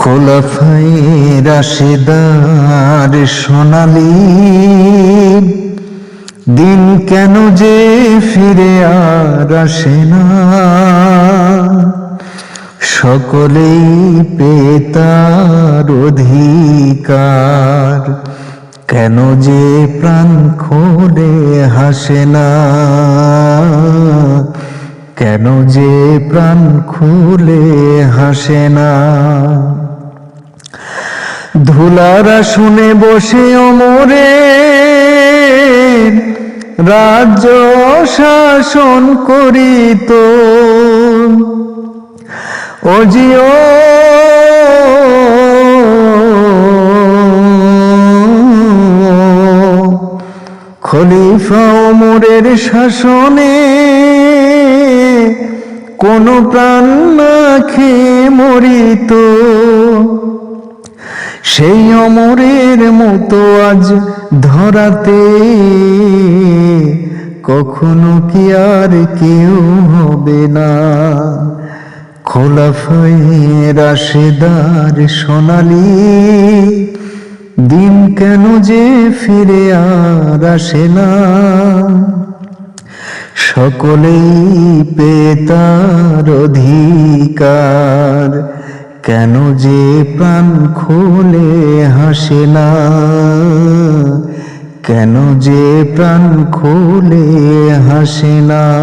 খোলাফাই রাশেদার সোনালি, দিন কেন যে ফিরে আর আসে না। সকলেই পেতার অধিকার, কেন যে প্রাণ খোলে হাসে না। কেন যে প্রাণ খুলে হাসে না? ধুলারা শুনে বসে অমরে রাজ্য শাসন করিত অজিও খলিফা ওমরের শাসনে কোন প্রাণ না খেয়ে মরিত। সেই অমরের মতো আজ ধরাতে কখনো কি আর কেউ হবে না। খোলাফাই রাশেদার সোনালি, দিন কেন যে ফিরে আর আসে না। সকলেই পেতার অধিকার। কেন যে প্রাণ খুলে হাসে না? কেন যে প্রাণ খুলে হাসে না?